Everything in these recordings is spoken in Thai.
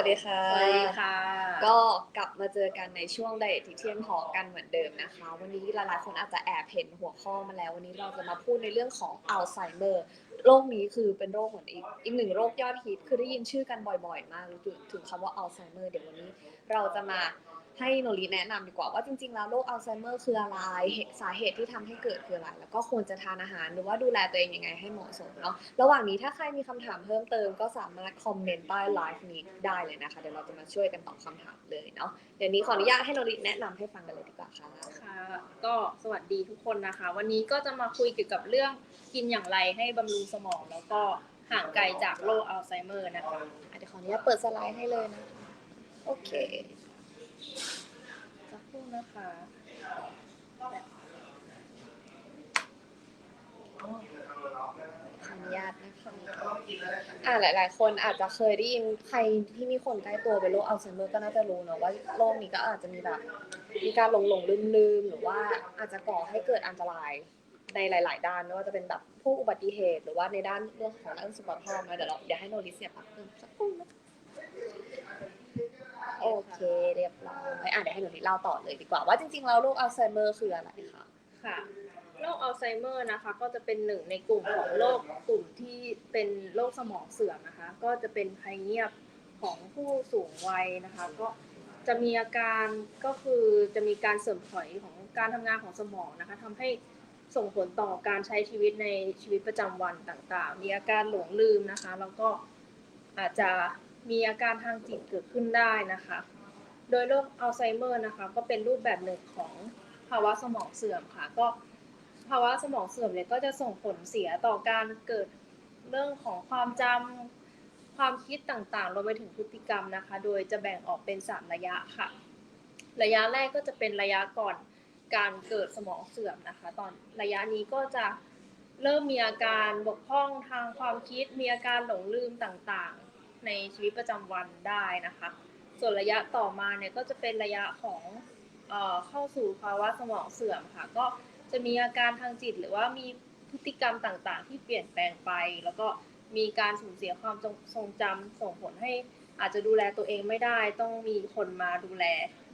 วัสดีค่ะ สวัสดีค่ะ ก็กลับมาเจอกันในช่วงไดเอทที่เที่ยงทองกันเหมือนเดิมนะคะ วันนี้หลายๆคนอาจจะแอบเห็นหัวข้อมาแล้ว วันนี้เราจะมาพูดในเรื่องของอัลไซเมอร์โรคนี้คือเป็นโรคเหมือนอีกอีกหนึ่งโรคยอดฮิตคือได้ยินชื่อกันบ่อยๆ มากถึงถึงคำว่าอัลไซเมอร์เดี๋ยววันนี้เราจะมา ให้โนริแนะนำดีกว่าว่าจริงๆแล้วโรคอัลไซเมอร์คืออะไรเหตุสาเหตุที่ทำให้เกิดคืออะไร แล้วก็ควรจะทานอาหารหรือว่าดูแลตัวเองยังไงให้เหมาะสมเนาะระหว่างนี้ถ้าใครมีคำถามเพิ่มเติมก็สามารถคอมเมนต์ใต้ไลฟ์นี้ได้เลยนะคะ เดี๋ยวเราจะมาช่วยกันตอบคำถามเลยเนาะเดี๋ยวนี้ขออนุญาตให้โนริแนะนำให้ฟังกันเลยดีกว่าค่ะค่ะ ก็สวัสดีทุกคนนะคะ วันนี้ก็จะมาคุยเกี่ยวกับเรื่องกินอย่างไรให้บำรุงสมองแล้วก็ห่างไกลจากโรคอัลไซเมอร์นะคะอะเดี๋ยวขออนุญาตเปิดสไลด์ให้เลยนะคะโอเค สักครู่นะคะขออนุญาตนะคะอ่าหลาย ๆ คนอาจจะเคยได้ยินใครที่มีคนใกล้ตัวเป็นโรคอัลไซเมอร์ก็น่าจะรู้เนอะว่าโรคนี้ก็อาจจะมีแบบ มีการหลงหลงลืมลืมหรือว่าอาจจะก่อให้เกิดอันตรายในหลาย ๆ ด้านไม่ว่าจะเป็นแบบพวกอุบัติเหตุ หรือว่าในด้านเรื่องของด้านสุขภาพนะเดี๋ยวเราเดี๋ยวให้โนริเสียปักเพิ่มสักครู่นะ โอเค เรียบร้อยอะเดี๋ยวให้โนริเล่าต่อเลยดีกว่าว่าจริงๆแล้วโรคอัลไซเมอร์คืออะไรคะค่ะโรคอัลไซเมอร์นะคะ ก็จะเป็นหนึ่งในกลุ่มของโรคกลุ่มที่เป็นโรคสมองเสื่อมนะคะ ก็จะเป็นภัยเงียบของผู้สูงวัยนะคะ ก็จะมีอาการก็คือจะมีการเสื่อมถอยของการทำงานของสมองนะคะทำให้ส่งผลต่อการใช้ชีวิตในชีวิตประจำวันต่างๆ มีอาการหลงลืมนะคะ แล้วก็อาจจะ มีอาการทางจิตเกิดขึ้นได้นะคะ โดยโรคอัลไซเมอร์นะคะ ก็เป็นรูปแบบหนึ่งของภาวะสมองเสื่อมค่ะ ก็ภาวะสมองเสื่อมเนี่ยก็จะส่งผลเสียต่อการเกิดเรื่องของความจำความคิดต่างๆรวมไปถึงพฤติกรรมนะคะ โดยจะแบ่งออกเป็น 3 ระยะค่ะ ระยะแรกก็จะเป็นระยะก่อนการเกิดสมองเสื่อมนะคะ ตอนระยะนี้ก็จะเริ่มมีอาการบกพร่องทางความคิด มีอาการหลงลืมต่างๆ ในชีวิตประจำวันได้นะคะ ส่วนระยะต่อมาเนี่ยก็จะเป็นระยะของเอ่อเข้าสู่ภาวะสมองเสื่อมค่ะ ก็จะมีอาการทางจิตหรือว่ามีพฤติกรรมต่างๆ ที่เปลี่ยนแปลงไป แล้วก็มีการสูญเสียความทรงจำส่งผลให้อาจจะดูแลตัวเองไม่ได้ ต้องมีคนมาดูแล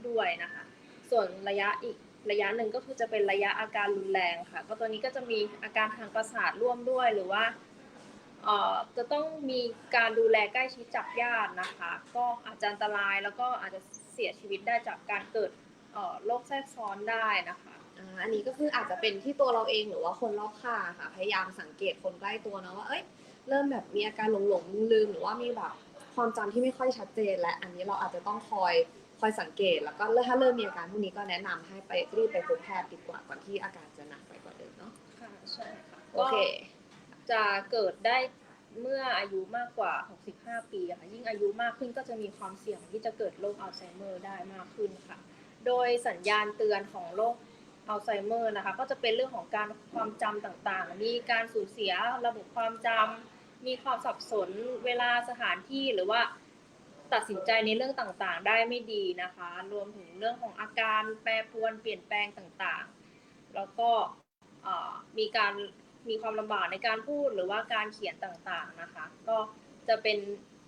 ด้วยนะคะ ส่วนระยะอีกระยะหนึ่งก็คือจะเป็นระยะอาการรุนแรงค่ะ ก็ตัวนี้ก็จะมีอาการทางประสาทร่วมด้วยหรือว่า จะต้องมีการดูแลใกล้ชิดจากญาตินะคะ ก็อาจจะอันตรายแล้วก็อาจจะเสียชีวิตได้จากการเกิดเอ่อโรคแทรกซ้อนได้นะคะอ่าอันนี้ก็คืออาจจะเป็นที่ตัวเราเองหรือว่าคนรอบข้างค่ะ พยายามสังเกตคนใกล้ตัวเนาะว่า เอ้ย เริ่มแบบมีอาการหลงหลงลืมลืมๆหรือว่ามีแบบความจำที่ไม่ค่อยชัดเจน และอันนี้เราอาจจะต้องคอยคอยสังเกต แล้วก็ถ้าเริ่มมีอาการพวกนี้ก็แนะนำให้ไปรีบไปพบแพทย์ดีกว่าก่อนที่อาการจะหนักไปกว่าเดิมเนาะ ค่ะ ใช่ค่ะ โอเค จะเกิดได้เมื่ออายุมากกว่า 65 ปีค่ะ ยิ่งอายุมากขึ้นก็จะมีความเสี่ยงที่จะเกิดโรคอัลไซเมอร์ได้มากขึ้นค่ะ โดยสัญญาณเตือนของโรคอัลไซเมอร์นะคะ ก็จะเป็นเรื่องของการความจำต่างๆ มีการสูญเสียระบบความจำมีความสับสนเวลาสถานที่หรือว่าตัดสินใจในเรื่องต่างๆ ได้ไม่ดีนะคะ รวมถึงเรื่องของอาการแปรปรวนเปลี่ยนแปลงต่างๆ แล้วก็มีการ มีความลำบากในการพูดหรือว่าการเขียนต่างๆนะคะ ก็จะเป็น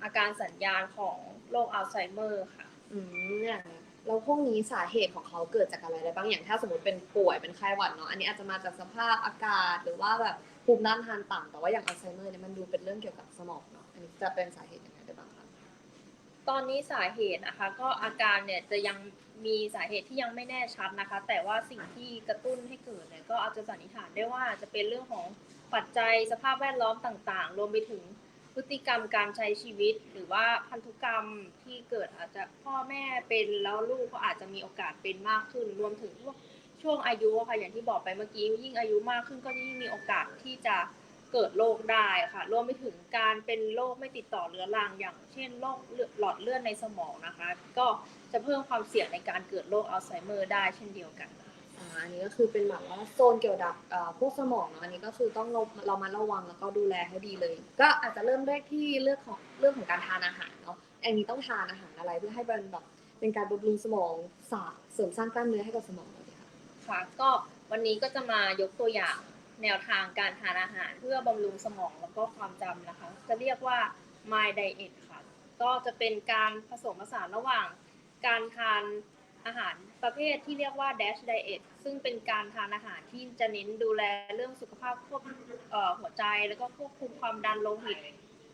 อาการสัญญาณของโรคอัลไซเมอร์ค่ะ อืมอย่างแล้วพวกนี้สาเหตุของเขาเกิดจากอะไรได้บ้างอย่างถ้าสมมติเป็นป่วยเป็นไข้หวัดเนาะอันนี้อาจจะมาจากสภาพอากาศ หรือว่าแบบภูมิต้านทานต่ำแต่ว่าอย่างอัลไซเมอร์เนี่ยมันดูเป็นเรื่องเกี่ยวกับสมองเนาะอันนี้จะเป็นสาเหตุยังไงได้บ้างคะตอนนี้สาเหตุนะคะ ก็อาการเนี่ยจะยัง มีสาเหตุที่ยังไม่แน่ชัดนะคะ แต่ว่าสิ่งที่กระตุ้นให้เกิดเนี่ยก็อาจจะสันนิษฐานได้ว่าจะเป็นเรื่องของปัจจัยสภาพแวดล้อมต่างๆ รวมไปถึงพฤติกรรมการใช้ชีวิต หรือว่าพันธุกรรมที่เกิดอาจจะพ่อแม่เป็นแล้วลูกก็อาจจะมีโอกาสเป็นมากขึ้น รวมถึงพวกช่วงอายุค่ะอย่างที่บอกไปเมื่อกี้ยิ่งอายุมากขึ้นก็ยิ่งมีโอกาสที่จะเกิดโรคได้ค่ะ รวมไปถึงการเป็นโรคไม่ติดต่อเรื้อรังอย่างเช่นโรคหลอดเลือดในสมองนะคะ ก็ จะเพิ่มความเสี่ยงในการเกิดโรคอัลไซเมอร์ได้เช่นเดียวกันนะคะอ่าอันนี้ก็คือเป็นแบบว่าโซนเกี่ยวกับเอ่อพวกสมองเนาะอันนี้ก็คือต้องเราเรามาระวังแล้วก็ดูแลให้ดีเลย ก็อาจจะเริ่มแรกที่เรื่องของเรื่องของการทานอาหารเนาะอันนี้ต้องทานอาหารอะไรเพื่อให้เป็นแบบเป็นการบำรุงสมองสร้างเสริมสร้างกล้ามเนื้อให้กับสมองเราดีค่ะค่ะก็วันนี้ก็จะมายกตัวอย่างแนวทางการทานอาหารเพื่อบำรุงสมองแล้วก็ความจำนะคะ จะเรียกว่า My Diet ค่ะ ก็จะเป็นการผสมผสานระหว่าง การทานอาหารประเภทที่เรียกว่า dash diet ซึ่งเป็นการทานอาหารที่จะเน้นดูแลเรื่องสุขภาพควบหัวใจ แล้วก็ควบคุมความดันโลหิต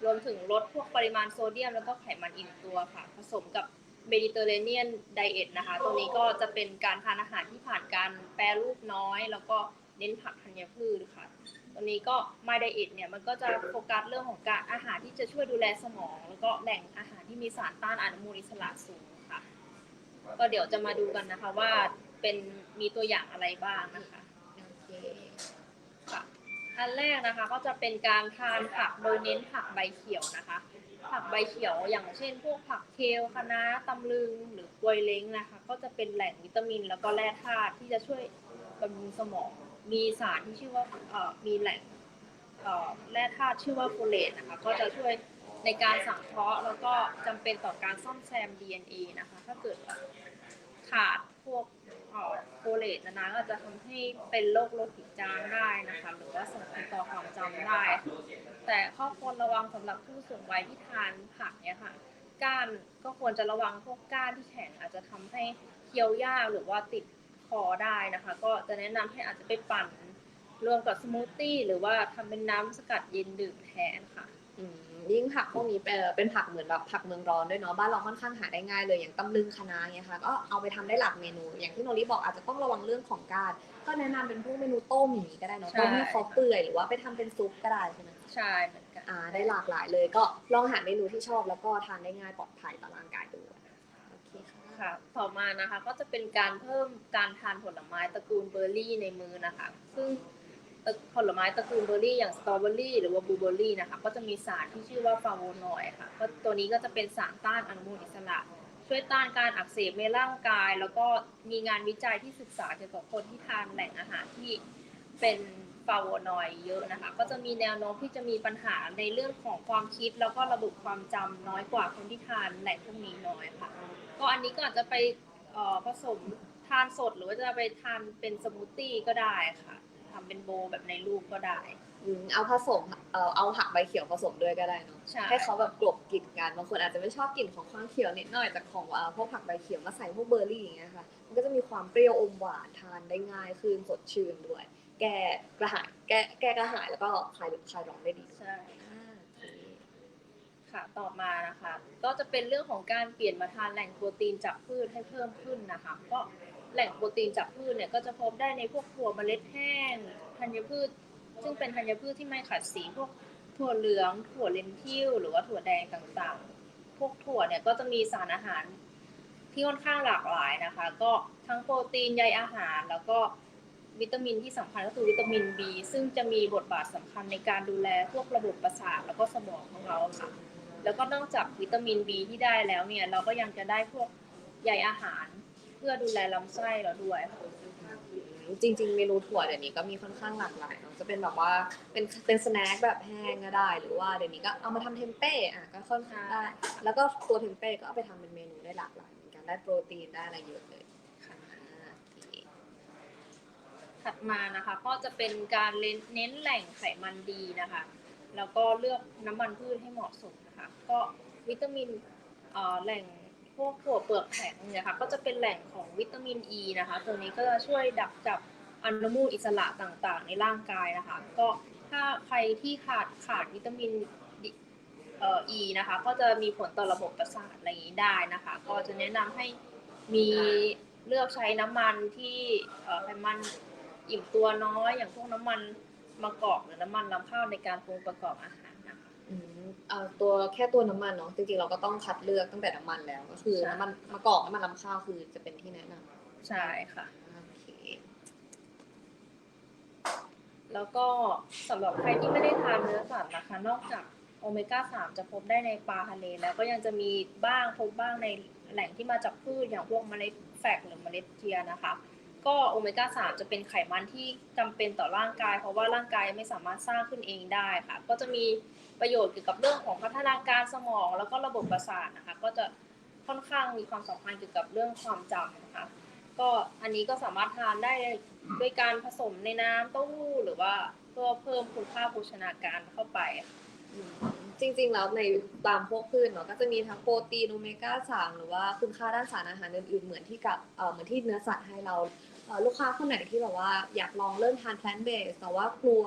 รวมถึงลดพวกปริมาณโซเดียม แล้วก็ไขมันอิ่มตัวค่ะ ผสมกับเมดิเตอร์เรเนียนไดเอทนะคะ ตัวนี้ก็จะเป็นการทานอาหารที่ผ่านการแปรรูปน้อย แล้วก็เน้นผักธัญพืชค่ะ ตัวนี้ก็ My Diet เนี่ย มันก็จะโฟกัสเรื่องของการอาหารที่จะช่วยดูแลสมอง แล้วก็แหล่งอาหารที่มีสารต้านอนุมูลอิสระสูง ก็เดี๋ยวจะมาดูกันนะคะว่าเป็นมีตัวอย่างอะไรบ้างนะคะโอเคค่ะอันแรกนะคะก็จะเป็นการทานผักโดยเน้นผักใบเขียวนะคะ ผักใบเขียวอย่างเช่น พวกผักเคลคะน้าตำลึงหรือกล้วยเล้งนะคะ ก็จะเป็นแหล่งวิตามิน แล้วก็แร่ธาตุที่จะช่วยบำรุงสมอง มีสารที่ชื่อว่าเอ่อมีแหล่งเอ่อแร่ธาตุชื่อว่าโฟเลตนะคะ ก็จะช่วย ในการสังเคราะห์แล้วก็จำเป็นต่อการซ่อมแซม DNA นะคะ ถ้าเกิดขาดพวกโฟเลตนะนะก็จะทำให้เป็นโรคโลหิตจางได้นะคะ หรือว่าส่งผลต่อความจำได้ แต่ข้อควรระวังสำหรับผู้สูงวัยที่ทานผักเนี่ยค่ะ ก้านก็ควรจะระวังพวกก้านที่แข็งอาจจะทำให้เคี้ยวยากหรือว่าติดคอได้นะคะ ก็จะแนะนำให้อาจจะไปปั่นรวมกับสมูทตี้หรือว่าทำเป็นน้ำสกัดเย็นดื่มแทนค่ะ อืม ยิ่งผักพวกนี้เป็นเป็นผักเหมือนแบบผักเมืองร้อนด้วยเนาะบ้านเราค่อนข้างหาได้ง่ายเลยอย่างตำลึงคะน้าเนี่ยค่ะก็เอาไปทำได้หลากเมนู อย่างที่โนริบอกอาจจะต้องระวังเรื่องของการก็แนะนำเป็นพวกเมนูต้มอย่างนี้ก็ได้เนาะใช่ต้มให้เขาเปื่อยหรือว่าไปทำเป็นซุปก็ได้ใช่ไหมใช่เหมือนกันอ่าได้หลากหลายเลยก็ลองหาเมนูที่ชอบแล้วก็ทานได้ง่ายปลอดภัยต่อร่างกายด้วยโอเคค่ะค่ะต่อมานะคะก็จะเป็นการเพิ่มการทานผลไม้ตระกูลเบอร์รี่ในมือนะคะ ซึ่ง ผลไม้ตระกูลเบอร์รี่อย่างสตรอเบอรี่หรือว่าบลูเบอร์รี่นะคะก็จะมีสารที่ชื่อว่าฟลาโวนอยด์ค่ะก็ตัวนี้ก็จะเป็นสารต้านอนุมูลอิสระ ช่วยต้านการอักเสบในร่างกาย แล้วก็มีงานวิจัยที่ศึกษาเกี่ยวกับคนที่ทานแหล่งอาหารที่เป็นฟลาโวนอยด์เยอะนะคะ ก็จะมีแนวโน้มที่จะมีปัญหาในเรื่องของความคิด แล้วก็ระบบความจำน้อยกว่าคนที่ทานแหล่งพวกนี้น้อยค่ะ ก็อันนี้ก็อาจจะไปผสมทานสดหรือว่าจะไปทานเป็นสมูทตี้ก็ได้ค่ะ ทำเป็นโบว์แบบในรูปก็ได้อืมเอาผสมเอ่อเอาผักใบเขียวผสมด้วยก็ได้เนาะใช่ให้เขาแบบกลบกลิ่นกันบางคนอาจจะไม่ชอบกลิ่นของความเขียวนิดหน่อยแต่ของเอ่อพวกผักใบเขียวมาใส่พวกเบอร์รี่อย่างเงี้ยค่ะ มันก็จะมีความเปรี้ยวอมหวานทานได้ง่ายขึ้นสดชื่นด้วย แก้กระหายแก้แก้กระหายแล้วก็คลายคลายร้อนได้ดีด้วยใช่อ่าโอเคค่ะต่อมานะคะ ก็จะเป็นเรื่องของการเปลี่ยนมาทานแหล่งโปรตีนจากพืชให้เพิ่มขึ้นนะคะ ก็ แหล่งโปรตีนจากพืชเนี่ยก็จะพบได้ในพวกถั่วเมล็ดแห้งธัญพืช ซึ่งเป็นธัญพืชที่ไม่ขัดสีพวกถั่วเหลือง ถั่วเลนทิลหรือว่าถั่วแดงต่างๆ พวกถั่วเนี่ยก็จะมีสารอาหารที่ค่อนข้างหลากหลายนะคะ ก็ทั้งโปรตีนใยอาหาร แล้วก็วิตามินที่สำคัญก็คือวิตามิน B ซึ่งจะมีบทบาทสำคัญในการดูแลพวกระบบประสาทแล้วก็สมองของเราค่ะ แล้วก็นอกจากวิตามิน B ที่ได้แล้วเนี่ยเราก็ยังจะได้พวกใยอาหาร พื่อดูแลลำไส้เราด้วยค่ะจริงๆเมนูถั่วเดี๋ยวนี้ก็มีค่อนข้างหลากหลายเนาะจะเป็นแบบว่าเป็นเป็นสแน็คแบบแห้งก็ได้ หรือว่าเดี๋ยวนี้ก็เอามาทำเทมเป้อะก็ค่อนข้างได้ แล้วก็ตัวเทมเป้ก็เอาไปทำเป็นเมนูได้หลากหลายเหมือนกันได้โปรตีนได้อะไรเยอะเลยค่ะอ่าโอเคถัดมานะคะ ก็จะเป็นการเน้นแหล่งไขมันดีนะคะ แล้วก็เลือกน้ำมันพืชให้เหมาะสมนะคะ ก็วิตามินเอ่อแหล่ง พวกถั่วเปลือกแข็งเนี่ยค่ะก็จะเป็นแหล่งของวิตามินอ e ีนะคะ ตัวนี้ก็จะช่วยดักจับอนุมูลอิสระต่างๆ ในร่างกายนะคะ ก็ถ้าใครที่ขาดขาดวิตามินดีเอ่อ E นะคะ ก็จะมีผลต่อระบบประสาทอะไรอย่างนี้ได้นะคะ ก็จะแนะนำให้มีเลือกใช้น้ำมันที่เอ่อไขมันอิ่มตัวน้อย อย่างพวกน้ำมันมะกอกหรือน้ำมันลำข้าวในการปรุงประกอบอาหารนะคะ เอาตัวแค่ตัวน้ำมันเนาะจริงๆเราก็ต้องคัดเลือกตั้งแต่น้ำมันแล้ว ก็คือใช่น้ำมันมะกอกน้ำมันลำข้าวคือจะเป็นที่แนะนำใช่ค่ะโอเคแล้วก็สำหรับใครที่ไม่ได้ทานเนื้อสัตว์นะคะ นอกจากโอเมก้า3จะพบได้ในปลาทะเลแล้วก็ยังจะมีบ้างพบบ้างในแหล่งที่มาจากพืชอย่างพวกเมล็ดแฟกหรือเมล็ดเทียนะคะ ก็โอเมก้า3จะเป็นไขมันที่จำเป็นต่อร่างกาย เพราะว่าร่างกายไม่สามารถสร้างขึ้นเองได้ค่ะ ก็จะมี ประโยชน์เกี่ยวกับเรื่องของพัฒนาการสมอง แล้วก็ระบบประสาทนะคะ ก็จะค่อนข้างมีความสำคัญเกี่ยวกับเรื่องความจำนะคะ ก็อันนี้ก็สามารถทานได้ด้วยการผสมในน้ำเต้าหู้หรือว่าเพื่อเพิ่มคุณค่าโภชนาการเข้าไปจริงๆ แล้วในตามพวกพืชเนาะก็จะมีทั้งโปรตีนโอเมก้าสามหรือว่าคุณค่าด้านสารอาหารอื่นๆ เหมือนที่กับเอ่อเหมือนที่เนื้อสัตว์ให้เรา ลูกค้าคนไหนที่แบบว่าอยากลองเริ่มทาน plant based แต่ว่ากลัว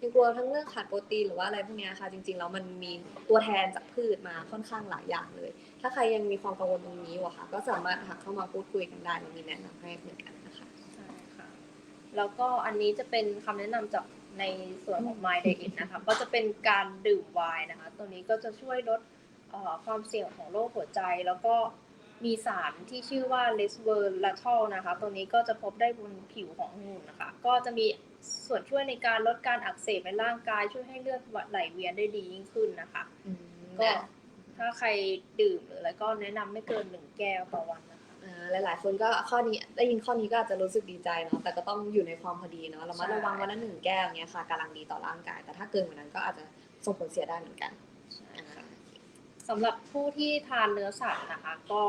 ยังกลัวทั้งเรื่องขาดโปรตีนหรือว่าอะไรพวกนี้ค่ะ จริงๆแล้วมันมีตัวแทนจากพืชมาค่อนข้างหลายอย่างเลย ถ้าใครยังมีความกังวลตรงนี้อยู่ะค่ะ ก็สามารถทักเข้ามาพูดคุยกันได้มีแนะนำให้เหมือนกันนะคะใช่ค่ะแล้วก็อันนี้จะเป็นคำแนะนำจากในส่วนของ My Diet นะคะก็จะเป็นการดื่มไวน์นะคะ ตัวนี้ก็จะช่วยลดความเสี่ยงของโรคหัวใจแล้วก็ มีสารที่ชื่อว่า resveratrol นะคะ ตัวนี้ก็จะพบได้บนผิวขององุ่นนะคะ ก็จะมีส่วนช่วยในการลดการอักเสบในร่างกาย ช่วยให้เลือดไหลเวียนได้ดียิ่งขึ้นนะคะก็ถ้าใครดื่มหรืออะไรก็แนะนำไม่เกินหนึ่งแก้วต่อวันนะคะอ่าหลาย ๆ คนก็ข้อนี้ได้ยินข้อนี้ก็อาจจะรู้สึกดีใจเนาะแต่ก็ต้องอยู่ในความพอดีเนาะเรามาใช่ระวังวันละหนึ่งแก้วเนี้ยค่ะกำลังดีต่อร่างกาย แต่ถ้าเกินกว่านั้นก็อาจจะส่งผลเสียได้เหมือนกันใช่ค่ะสำหรับผู้ที่ทานเนื้อสัตว์นะคะ ก็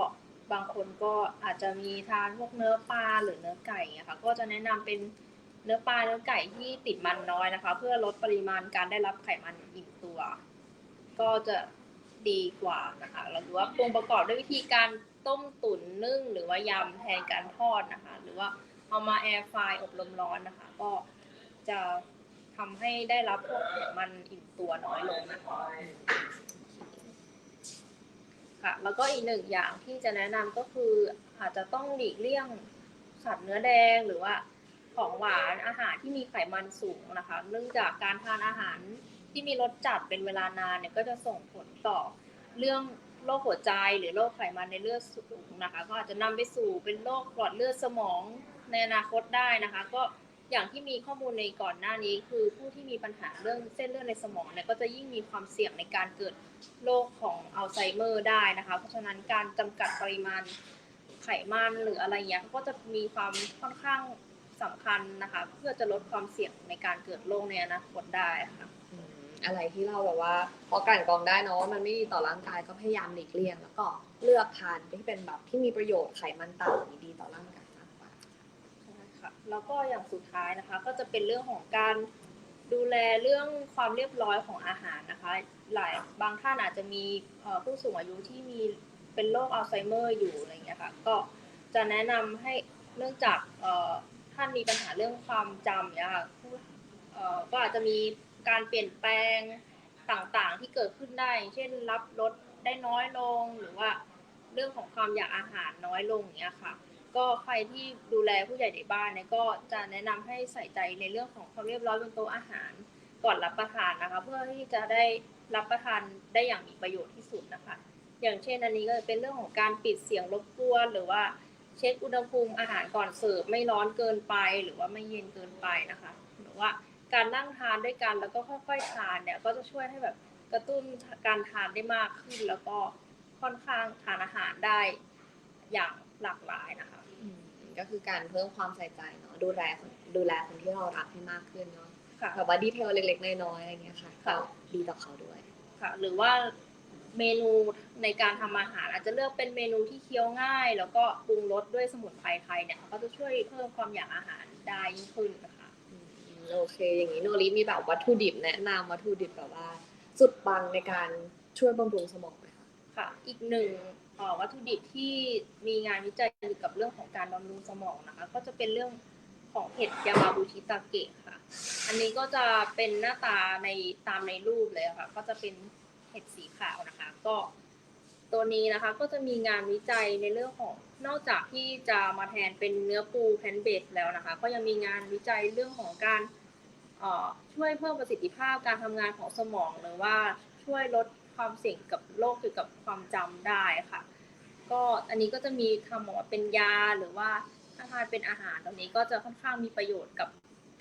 บางคนก็อาจจะมีทานพวกเนื้อปลาหรือเนื้อไก่เงี้ยค่ะก็จะแนะนำเป็นเนื้อปลาเนื้อไก่ที่ติดมันน้อยนะคะ เพื่อลดปริมาณการได้รับไขมันอิ่มตัว ก็จะดีกว่านะคะแล้วหรือว่าปรุงประกอบด้วยวิธีการต้มตุ๋นนึ่งหรือว่ายำแทนการทอดนะคะ หรือว่าเอามาแอร์ฟรายอบลมร้อนนะคะ ก็จะทำให้ได้รับพวกไขมันอิ่มตัวน้อยลงนะคะ ค่ะ แล้วก็อีกหนึ่งอย่างที่จะแนะนำก็คืออาจจะต้องหลีกเลี่ยงสัตว์เนื้อแดงหรือว่าของหวานอาหารที่มีไขมันสูงนะคะ เนื่องจากการทานอาหารที่มีรสจัดเป็นเวลานานเนี่ยก็จะส่งผลต่อเรื่องโรคหัวใจหรือโรคไขมันในเลือดสูงนะคะ ก็อาจจะนำไปสู่เป็นโรคหลอดเลือดสมองในอนาคตได้นะคะ ก็ อย่างที่มีข้อมูลในก่อนหน้านี้คือผู้ที่มีปัญหาเรื่องเส้นเลือดในสมองเนี่ยก็จะยิ่งมีความเสี่ยงในการเกิดโรคของอัลไซเมอร์ได้นะคะ เพราะฉะนั้นการจำกัดปริมาณไขมันหรืออะไรเงี้ยก็จะมีความค่อนข้างสำคัญนะคะ เพื่อจะลดความเสี่ยงในการเกิดโรคในอนาคตได้ค่ะอะไรที่เราแบบว่าพอกันกองได้เนาะว่ามันไม่ดีต่อร่างกายก็พยายามหลีกเลี่ยง แล้วก็เลือกทานที่เป็นแบบที่มีประโยชน์ไขมันต่ำดีต่อร่างกายมากกว่า ใช่ค่ะ แล้วก็อย่างสุดท้ายนะคะ ก็จะเป็นเรื่องของการดูแลเรื่องความเรียบร้อยของอาหารนะคะ หลายบางท่านอาจจะมีผู้สูงอายุที่มีเป็นโรคอัลไซเมอร์อยู่อะไรเงี้ยค่ะก็จะแนะนำให้เนื่องจากท่านมีปัญหาเรื่องความจำเนี่ยค่ะก็อาจจะมีการเปลี่ยนแปลงต่างๆที่เกิดขึ้นได้ เช่นรับรสได้น้อยลงหรือว่าเรื่องของความอยากอาหารน้อยลงอย่างเงี้ยค่ะ ก็ใครที่ดูแลผู้ใหญ่ในบ้านเนี่ยก็จะแนะนำให้ใส่ใจในเรื่องของความเรียบร้อยบนโต๊ะอาหาร ก่อนรับประทานนะคะ เพื่อที่จะได้รับประทานได้อย่างมีประโยชน์ที่สุดนะคะ อย่างเช่นอันนี้ก็จะเป็นเรื่องของการปิดเสียงรบกวนหรือว่าเช็คอุณหภูมิอาหารก่อนเสิร์ฟไม่ร้อนเกินไปหรือว่าไม่เย็นเกินไปนะคะ หรือว่าการนั่งทานด้วยกันแล้วก็ค่อยๆทานเนี่ยก็จะช่วยให้แบบกระตุ้นการทานได้มากขึ้นแล้วก็ค่อนข้างทานอาหารได้อย่างหลากหลายนะคะ ก็คือการเพิ่มความใส่ใจเนาะดูแลคนดูแลคนที่เรารักให้มากขึ้นเนาะค่ะแบบว่าดีเทลเล็กๆน้อยๆอะไรเงี้ยค่ะค่ะก็ดีต่อเขาด้วยค่ะ หรือว่าเมนูในการทำอาหารอาจจะเลือกเป็นเมนูที่เคี้ยวง่าย แล้วก็ปรุงรสด้วยสมุนไพรไทยเนี่ยก็จะช่วยเพิ่มความอยากอาหารได้ยิ่งขึ้นนะคะอืมโอเค อย่างนี้โนริมีแบบวัตถุดิบแนะนำวัตถุดิบแบบว่า สุดปังในการช่วยบำรุงสมองไหมคะ ค่ะ อีกหนึ่งวัตถุดิบที่มีงานวิจัยเกี่ยวกับเรื่องของการบำรุงสมองนะคะ ก็จะเป็นเรื่องของเห็ดยามาบุชิตาเกะค่ะ อันนี้ก็จะเป็นหน้าตาในตามในรูปเลยค่ะ ก็จะเป็นเห็ดสีขาวนะคะ ก็ตัวนี้นะคะก็จะมีงานวิจัยในเรื่องของนอกจากที่จะมาแทนเป็นเนื้อปูแพนเบสแล้วนะคะ ก็ยังมีงานวิจัยเรื่องของการช่วยเพิ่มประสิทธิภาพการทำงานของสมอง หรือว่าช่วยลด ความเสี่ยงกับโรคเกี่ยวกับความจำได้ค่ะ ก็อันนี้ก็จะมีทำออกมาเป็นยาหรือว่าถ้าทานเป็นอาหารตรงนี้ก็จะค่อนข้างมีประโยชน์กับ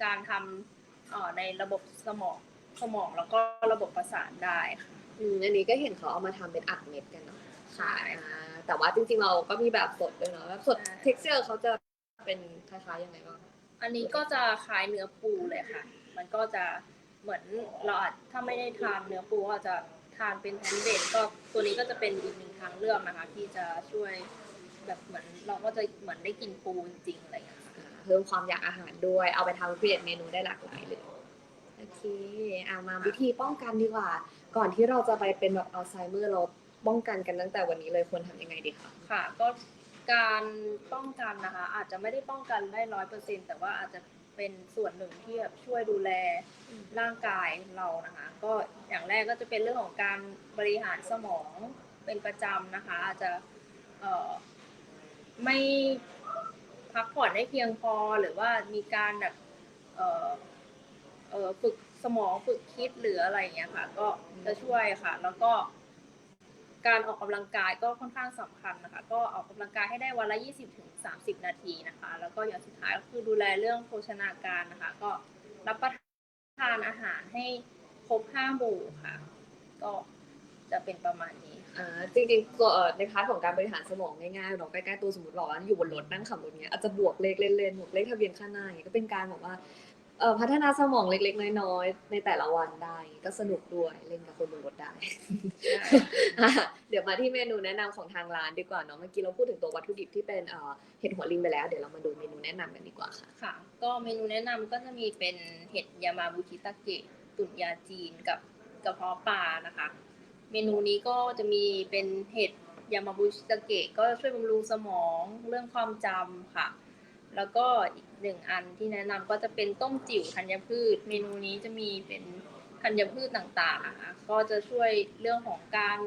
การทำเอ่อในระบบสมองสมองแล้วก็ระบบประสาทได้ค่ะอืมอันนี้ก็เห็นเขาเอามาทำเป็นอัดเม็ดกันเนาะใช่อ่าแต่ว่าจริงๆเราก็มีแบบสดด้วยเนาะแบบสดใช่เท็กเจอร์เขาจะเป็นคล้ายๆยังไงบ้างอันนี้ก็จะคล้ายเนื้อปูเลยค่ะ มันก็จะเหมือนเราอาจถ้าไม่ได้ทานเนื้อปูก็จะทานเป็นแพนเบสก็ตัวนี้ก็จะเป็นอีกหนึ่งทางเลือกนะคะ ที่จะช่วยแบบเหมือนเราก็จะเหมือนได้กินปูจริงๆอะไรอย่างเงี้ยค่ะอ่าเพิ่มความอยากอาหารด้วย เอาไปทำเปลี่ยนเมนูได้หลากหลายเลย โอเคเอามาวิธีป้องกันดีกว่า ก่อนที่เราจะไปเป็นแบบอัลไซเมอร์เราป้องกันกันตั้งแต่วันนี้เลยควรทำยังไงดีคะค่ะก็การป้องกันนะคะ อาจจะไม่ได้ป้องกันได้ร้อยเปอร์เซ็นแต่ว่าอาจจะ เป็นส่วนหนึ่งที่แบบช่วยดูแลร่างกายเรานะคะ ก็อย่างแรกก็จะเป็นเรื่องของการบริหารสมองเป็นประจำนะคะ อาจจะไม่พักผ่อนให้เพียงพอหรือว่ามีการแบบฝึกสมองฝึกคิดหรืออะไรอย่างเงี้ยค่ะ ก็จะช่วยค่ะ แล้วก็ การออกกำลังกายก็ค่อนข้างสำคัญนะคะ ก็ออกกำลังกายให้ได้วันละ 20ถึง30นาทีนะคะ แล้วก็อย่างสุดท้ายก็คือดูแลเรื่องโภชนาการนะคะ ก็รับประทานอาหารให้ครบห้าหมู่ค่ะ ก็จะเป็นประมาณนี้ค่ะอ่าจริงๆตัวเอ่อในพาร์ทของการบริหารสมองง่ายๆเนาใกล้ๆตัวสมมติบอกว่าอยู่บนรถนั่งขับรถเนี้ยอาจจะบวกเลขเล่นๆบวกเลขทะเบียนข้างหน้าอย่างเงี้ยก็เป็นการบอกว่า เอ่อพัฒนาสมองเล็กๆ น้อยๆ ในแต่ละวันได้ ก็สนุกด้วยเล่นกับคนบนรถได้ อะเดี๋ยวมาที่เมนูแนะนำของทางร้านดีกว่าเนาะเมื่อกี้เราพูดถึงตัววัตถุดิบที่เป็นเอ่อเห็ดหัวลิงไปแล้ว เดี๋ยวเรามาดูเมนูแนะนำกันดีกว่าค่ะ ค่ะ ก็เมนูแนะนำก็จะมีเป็นเห็ดยามาบุชิตาเกะตุ๋นยาจีนกับกระเพาะปลานะคะ เมนูนี้ก็จะมีเป็นเห็ดยามาบุชิตาเกะก็ช่วยบำรุงสมองเรื่องความจำค่ะ แล้วก็อีกหนึ่งอันที่แนะนำก็จะเป็นต้มจิ๋วธัญพืช เมนูนี้จะมีเป็นธัญพืชต่างๆนะคะก็จะช่วยเรื่องของการ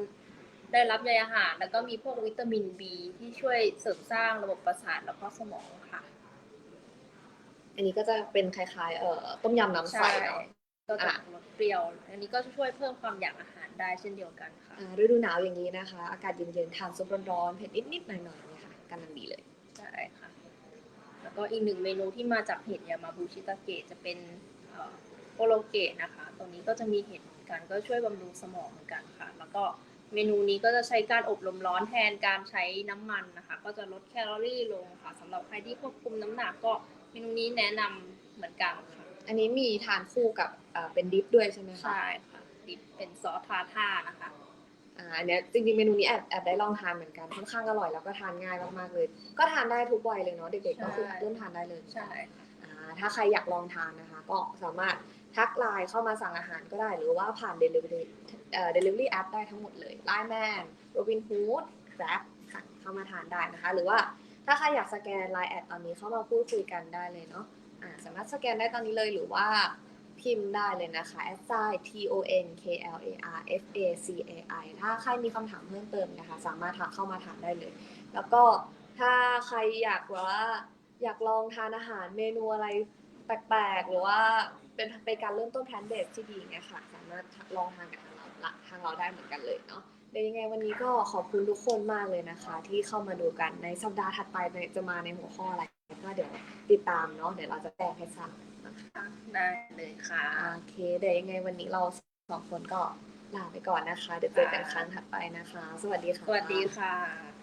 ได้รับใยอาหาร แล้วก็มีพวกวิตามิน B ที่ช่วยเสริมสร้างระบบประสาทแล้วก็สมองค่ะ อันนี้ก็จะเป็นคล้ายๆเอ่อต้มยำน้ำใสใช่เนาะก็จะอะรสเปรี้ยว อันนี้ก็จะช่วยเพิ่มความอยากอาหารได้เช่นเดียวกันค่ะอ่าฤดูหนาวอย่างนี้นะคะ อากาศเย็นๆทานซุปร้อนๆเผ็ดนิดๆหน่อยๆเนี่ยค่ะกำลังดีเลยใช่ค่ะแล้ว ก็อีกหนึ่งเมนูที่มาจากเห็ดยามาบุชิตาเกะจะเป็นเอ่อโปโลเกะนะคะ ตรงนี้ก็จะมีเห็ดเหมือนกันก็ช่วยบำรุงสมองเหมือนกันค่ะ แล้วก็เมนูนี้ก็จะใช้การอบลมร้อนแทนการใช้น้ำมันนะคะ ก็จะลดแคลอรี่ลงค่ะสำหรับใครที่ควบคุมน้ำหนักก็เมนูนี้แนะนำเหมือนกันค่ะ อันนี้มีทานคู่กับอ่าเป็นดิฟด้วยใช่ไหมคะ ใช่ค่ะ ดิบเป็นซอสทาท่านะคะ อ่าอันเนี้ยจริงๆเมนูนี้แอบแอบได้ลองทานเหมือนกันค่อนข้างอร่อยแล้วก็ทานง่ายมากๆเลย ก็ทานได้ทุกวัยเลยเนาะเด็กๆก็คือใช่เริ่มทานได้เลยใช่ค่ะอ่าถ้าใครอยากลองทานนะคะ ก็สามารถทักไลน์เข้ามาสั่งอาหารก็ได้ หรือว่าผ่าน delivery เอ่อ delivery app ได้ทั้งหมดเลย Line Man Robin Hood Grab สั่งเข้ามาทานได้นะคะ หรือว่าถ้าใครอยากสแกน Line แอดตอนนี้เข้ามาพูดคุยกันได้เลยเนาะอ่าสามารถสแกนได้ตอนนี้เลยหรือว่า พิมพ์ได้เลยนะคะ s i t o n k l a r f a c a i ถ้าใครมีคำถามเพิ่มเติมนะคะ สามารถทักเข้ามาถามได้เลย แล้วก็ถ้าใครอยากว่าอยากลองทานอาหารเมนูอะไรแปลกๆ หรือว่าเป็นเป็นการเริ่มต้นแพลนเบสที่ดีไงค่ะ สามารถลองทานกับทางเราละทางเราได้เหมือนกันเลยเนาะเดี๋ยวยังไงวันนี้ก็ขอบคุณทุกคนมากเลยนะคะ ที่เข้ามาดูกันในสัปดาห์ถัดไปจะมาในหัวข้ออะไรก็เดี๋ยวติดตามเนาะเดี๋ยวเราจะแจ้งให้ทราบ นะคะได้เลยค่ะ โอเค เดี๋ยวยังไงวันนี้เราสองคนก็ลาไปก่อนนะคะ เดี๋ยวเจอกันครั้งถัดไปนะคะ สวัสดีค่ะ สวัสดีค่ะ